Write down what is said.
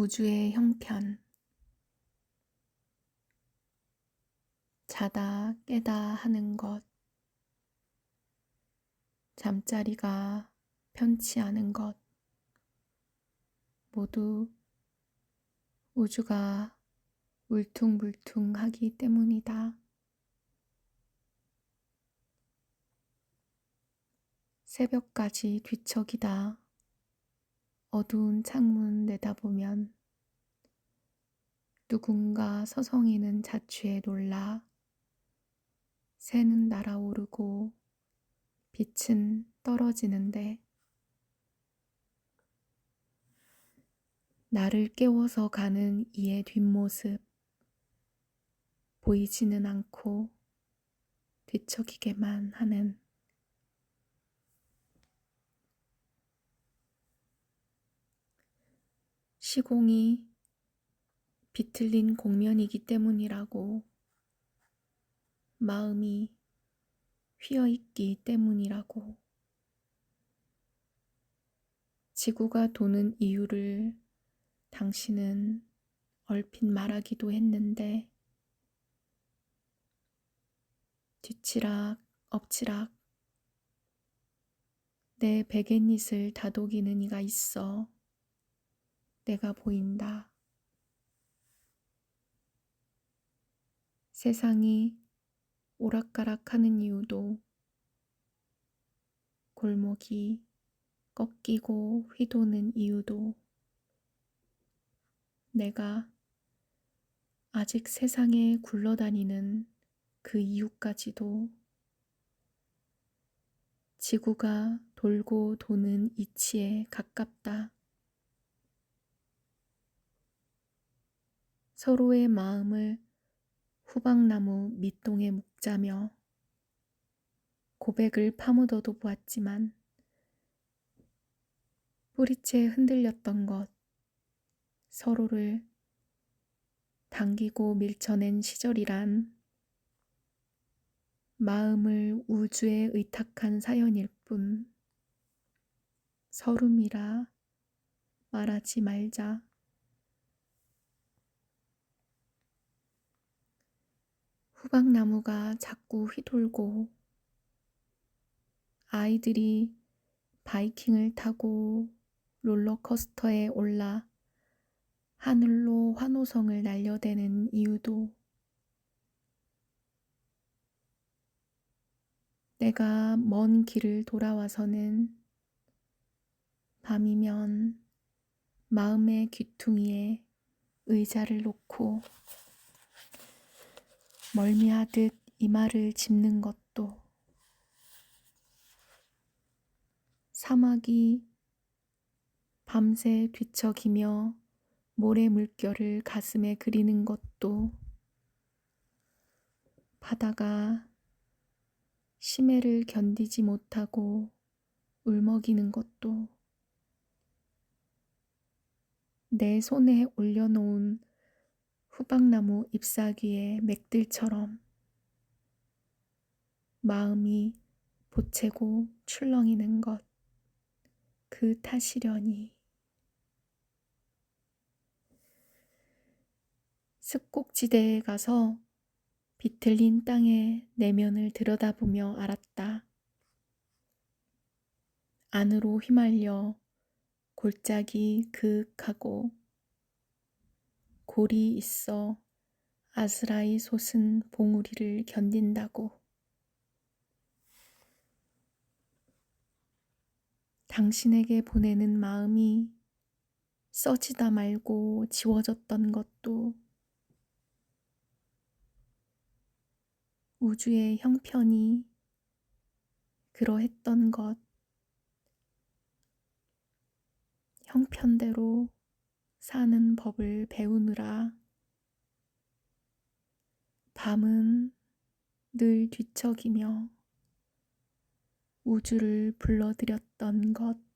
우주의 형편 자다 깨다 하는 것 잠자리가 편치 않은 것 모두 우주가 울퉁불퉁하기 때문이다. 새벽까지 뒤척이다. 어두운 창문 내다보면 누군가 서성이는 자취에 놀라 새는 날아오르고 빛은 떨어지는데 나를 깨워서 가는 이의 뒷모습 보이지는 않고 뒤척이게만 하는 시공이 비틀린 공면이기 때문이라고 마음이 휘어있기 때문이라고 지구가 도는 이유를 당신은 얼핏 말하기도 했는데 뒤치락 엎치락 내 베갯잇을 다독이는 이가 있어 내가 보인다. 세상이 오락가락 하는 이유도 골목이 꺾이고 휘도는 이유도 내가 아직 세상에 굴러다니는 그 이유까지도 지구가 돌고 도는 이치에 가깝다. 서로의 마음을 후방나무 밑동에 묶자며 고백을 파묻어도 보았지만 뿌리채 흔들렸던 것, 서로를 당기고 밀쳐낸 시절이란 마음을 우주에 의탁한 사연일 뿐 서름이라 말하지 말자. 후방나무가 자꾸 휘돌고 아이들이 바이킹을 타고 롤러코스터에 올라 하늘로 환호성을 날려대는 이유도 내가 먼 길을 돌아와서는 밤이면 마음의 귀퉁이에 의자를 놓고 멀미하듯 이마를 짚는 것도 사막이 밤새 뒤척이며 모래 물결을 가슴에 그리는 것도 바다가 심해를 견디지 못하고 울먹이는 것도 내 손에 올려놓은 후방나무 잎사귀의 맥들처럼 마음이 보채고 출렁이는 것, 그 탓이려니. 습곡지대에 가서 비틀린 땅의 내면을 들여다보며 알았다. 안으로 휘말려 골짜기 그윽하고 골이 있어 아스라이 솟은 봉우리를 견딘다고. 당신에게 보내는 마음이 써지다 말고 지워졌던 것도 우주의 형편이 그러했던 것, 형편대로 사는 법을 배우느라 밤은 늘 뒤척이며 우주를 불러들였던 것.